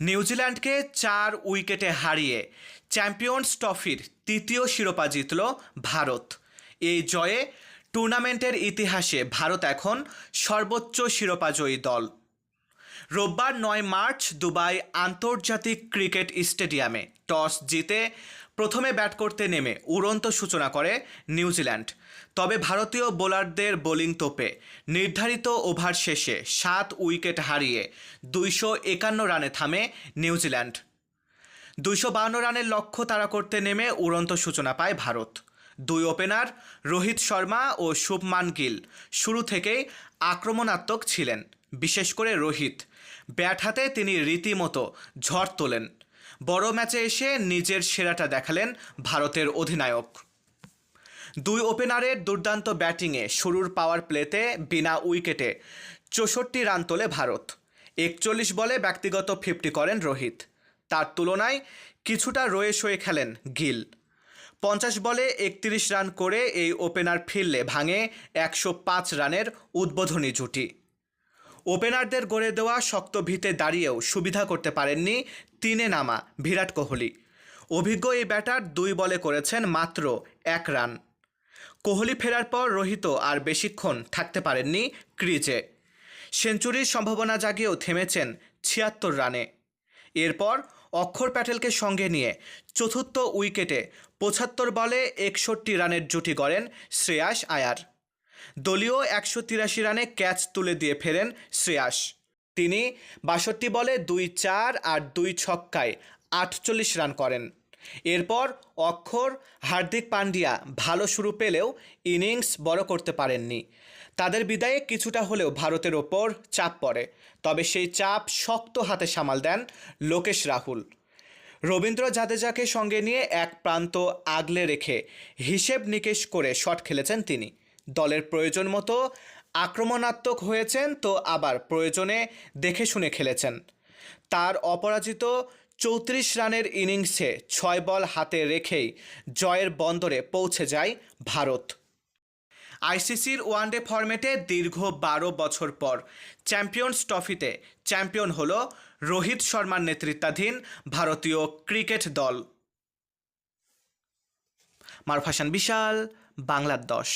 নিউজিল্যান্ডকে চার উইকেটে হারিয়ে চ্যাম্পিয়ন্স ট্রফির তৃতীয় শিরোপা জিতল ভারত। এই জয়ে টুর্নামেন্টের ইতিহাসে ভারত এখন সর্বোচ্চ শিরোপাজয়ী দল। রোববার নয় মার্চ দুবাই আন্তর্জাতিক ক্রিকেট স্টেডিয়ামে টস জিতে প্রথমে ব্যাট করতে নেমে উড়ন্ত সূচনা করে নিউজিল্যান্ড। তবে ভারতীয় বোলারদের বোলিং তোপে নির্ধারিত ওভার শেষে সাত উইকেট হারিয়ে দুইশো একান্ন রানে থামে নিউজিল্যান্ড। দুইশো বাউন্ন রানের লক্ষ্য তাড়া করতে নেমে উড়ন্ত সূচনা পায় ভারত। দুই ওপেনার রোহিত শর্মা ও শুভমান গিল শুরু থেকেই আক্রমণাত্মক ছিলেন। বিশেষ করে রোহিত। ব্যাট হাতে তিনি রীতিমতো ঝড় তোলেন। বড় ম্যাচে এসে নিজের সেরাটা দেখালেন ভারতের অধিনায়ক। দুই ওপেনারের দুর্দান্ত ব্যাটিংয়ে শুরুর পাওয়ার প্লেতে বিনা উইকেটে চৌষট্টি রান তোলে ভারত। একচল্লিশ বলে ব্যক্তিগত ফিফটি করেন রোহিত। তার তুলনায় কিছুটা রয়ে সয়ে খেলেন গিল। পঞ্চাশ বলে একত্রিশ রান করে এই ওপেনার ফিরলে ভাঙে একশো পাঁচ রানের উদ্বোধনী জুটি। ওপেনারদের গড়ে দেওয়া শক্ত ভিতে দাঁড়িয়েও সুবিধা করতে পারেননি তিনে নামা বিরাট কোহলি। অভিজ্ঞ এই ব্যাটার দুই বলে করেছেন মাত্র এক রান। কোহলি ফেরার পর রোহিত আর বেশিক্ষণ থাকতে পারেননি ক্রিজে। সেঞ্চুরির সম্ভাবনা জাগিয়েও থেমেছেন ছিয়াত্তর রানে। এরপর অক্ষর প্যাটেলকে সঙ্গে নিয়ে চতুর্থ উইকেটে পঁচাত্তর বলে একষট্টি রানের জুটি গড়েন শ্রেয়াস আয়ার। দলীয় একশো তিরাশি রানে ক্যাচ তুলে দিয়ে ফেরেন শ্রেয়াস। তিনি বাষট্টি বলে দুই চার আর দুই ছক্কায় আটচল্লিশ রান করেন। এরপর অক্ষর হার্দিক পান্ডিয়া ভালো শুরু পেলেও ইনিংস বড় করতে পারেননি। তাদের বিদায়ে কিছুটা হলেও ভারতের ওপর চাপ পড়ে, তবে সেই চাপ শক্ত হাতে সামাল দেন লোকেশ রাহুল। রবীন্দ্র জাদেজাকে সঙ্গে নিয়ে এক প্রান্ত আগলে রেখে হিসেব নিকেশ করে শট খেলেছেন তিনি। দলের প্রয়োজন মতো আক্রমণাত্মক হয়েছেন, তো আবার প্রয়োজনে দেখে শুনে খেলেছেন। তার অপরাজিত চৌত্রিশ রানের ইনিংসে ছয় বল হাতে রেখেই জয়ের বন্দরে পৌঁছে যায় ভারত। আইসিসির ওয়ানডে ফরম্যাটে দীর্ঘ বারো বছর পর চ্যাম্পিয়ন্স ট্রফিতে চ্যাম্পিয়ন হল রোহিত শর্মার নেতৃত্বাধীন ভারতীয় ক্রিকেট দল। মারফাসান বিশাল, বাংলার দশ।